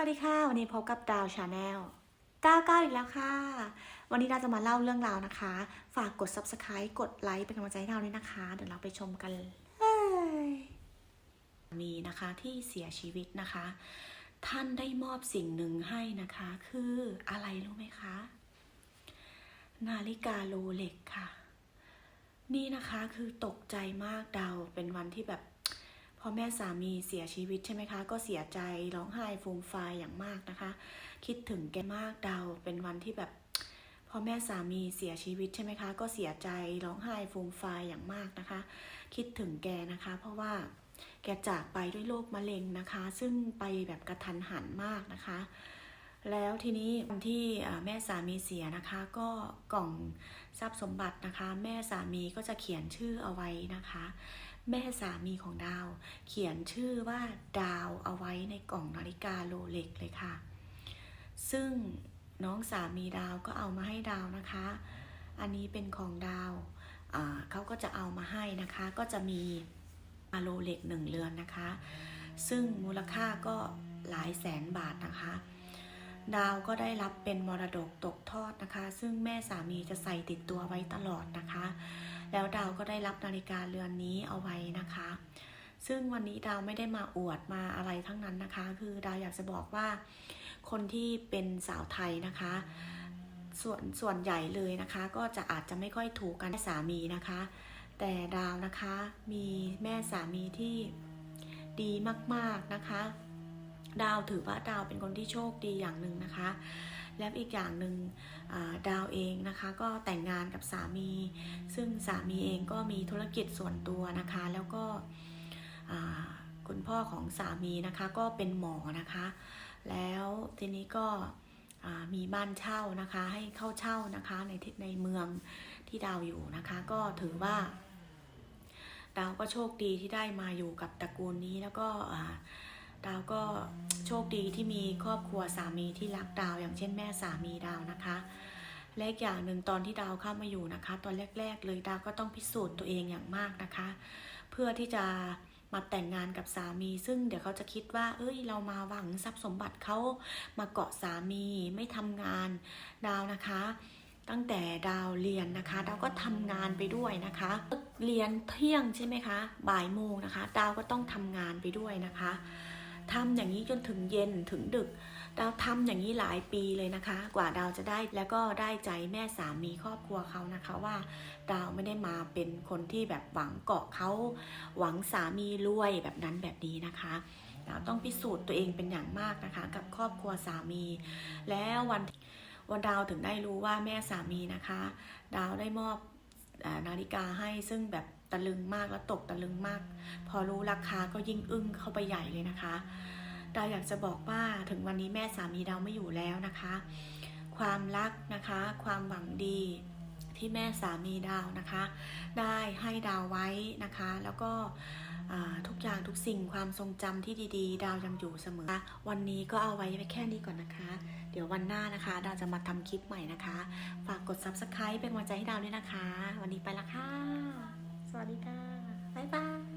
วัสดีค่ะ วันนี้พบกับดาวชาแนล99 อีกแล้วค่ะ วันนี้เราจะมาเล่าเรื่องราวนะคะ ฝากกด subscribe กดไลค์เป็นกำลังใจให้เราด้วยนะคะ เดี๋ยวเราไปชมกันเลยมีนะคะที่เสียชีวิตนะคะ ท่านได้มอบสิ่งหนึ่งให้นะคะ คืออะไรรู้ไหมคะ นาฬิกาโรเล็กค่ะ นี่นะคะคือตกใจมากดาวเป็นวันที่แบบ อแม่สามีเสียชีวิตใช่ไหมคะ ก็เสียใจร้องไห้ฟูมฟายอย่างมากนะคะ คิดถึงแกมากดาวเป็นวันที่แบบพอแม่สามีเสียชีวิตใช่ไหมคะ ก็เสียใจร้องไห้ฟูมฟายอย่างมากนะคะ คิดถึงแกนะคะ เพราะว่าแกจากไปด้วยโรคมะเร็งนะคะ ซึ่งไปแบบกระทันหันมากนะคะ แล้วทีนี้วันที่แม่สามีเสียนะคะ ก็กล่องทรัพย์สมบัตินะคะ แม่สามีก็จะเขียนชื่อเอาไว้นะคะ แม่สามีของดาว เขียนชื่อว่าดาวเอาไว้ในกล่องนาฬิกาโรเล็กเลยค่ะ ซึ่งน้องสามีดาวก็เอามาให้ดาวนะคะ อันนี้เป็นของดาวเขาก็จะเอามาให้นะคะ ก็จะมีอะโรเล็กหนึ่งเรือนนะคะ ซึ่งมูลค่าก็หลายแสนบาทนะคะ ดาวก็ได้รับเป็นมรดกตกทอดนะคะ ซึ่งแม่สามีจะใส่ติดตัวไว้ตลอดนะคะ แล้วดาวก็ได้รับนาฬิกาเรือนนี้เอาไว้นะคะ ซึ่งวันนี้ดาวไม่ได้มาอวดมาอะไรทั้งนั้นนะคะ คือดาวอยากจะบอกว่า คนที่เป็นสาวไทยนะคะ ส่วนส่วนใหญ่เลยนะคะ ก็จะอาจจะไม่ค่อยถูกกันสามีนะคะ แต่ดาวนะคะมีแม่สามีที่ดีมากๆนะคะ ดาวถือว่าดาวเป็นคนที่โชคดีอย่างหนึ่งนะคะ และอีกอย่างหนึ่งดาวเองนะคะก็แต่งงานกับสามี ซึ่งสามีเองก็มีธุรกิจส่วนตัวนะคะ แล้วก็คุณพ่อของสามีนะคะก็เป็นหมอนะคะ แล้วทีนี้ก็มีบ้านเช่านะคะให้เข้าเช่านะคะในในเมืองที่ดาวอยู่นะคะ ก็ถือว่าดาวก็โชคดีที่ได้มาอยู่กับตระกูลนี้แล้วก็ดาวก็ โชคดีที่มีครอบครัวสามีที่รักดาว อย่างเช่นแม่สามีดาวนะคะและอีกอย่างหนึ่งตอนที่ดาวเข้ามาอยู่นะคะ ตอนแรก ๆ เลยดาวก็ต้องพิสูจน์ตัวเองอย่างมากนะคะ เพื่อที่จะมาแต่งงานกับสามี ซึ่งเดี๋ยวเขาจะคิดว่า เอ้ย เรามาหวังทรัพย์สมบัติเขามาเกาะสามีไม่ทำงานดาวนะคะ ตั้งแต่ดาวเรียนนะคะดาวก็ทำงานไปด้วยนะคะเรียนเที่ยงใช่ไหมคะ บ่ายโมงนะคะ ดาวก็ต้องทำงานไปด้วยนะคะ ทำอย่างนี้จนถึงเย็นถึงดึก ดาวทำอย่างนี้หลายปีเลยนะคะ กว่าดาวจะได้แล้วก็ได้ใจแม่สามีครอบครัวเขานะคะว่า ดาวไม่ได้มาเป็นคนที่แบบหวังเกาะเขาหวังสามีรวยแบบนั้นแบบนี้นะคะดาวต้องพิสูจน์ตัวเองเป็นอย่างมากนะคะ กับครอบครัวสามี แล้ววันวันดาวถึงได้รู้ว่าแม่สามีนะคะ ดาวได้มอบอนาฬิกาให้ซึ่งแบบะลึงมากแล้วตกตะลึงมาก พอรู้ราคาก็ยิ่งอึ้งเข้าไปใหญ่เลยนะคะดาวอยากจะบอกว่าถึงวันนี้แม่สามีดาวไม่อยู่แล้วนะคะ ความรักนะคะ ความหวังดีที่แม่สามีดาวนะคะ ได้ให้ดาวไว้นะคะ แล้วก็ทุกอย่างทุกสิ่งความทรงจำที่ดีๆ ดาวยังอยู่เสมอ วันนี้ก็เอาไว้แค่นี้ก่อนนะคะ เดี๋ยววันหน้านะคะ ดาวจะมาทำคลิปใหม่นะคะ ฝากกด subscribe เป็นกำลังใจให้ดาวด้วยนะคะ วันนี้ไปละค่ะ สวัสดีค่ะ บ๊ายบาย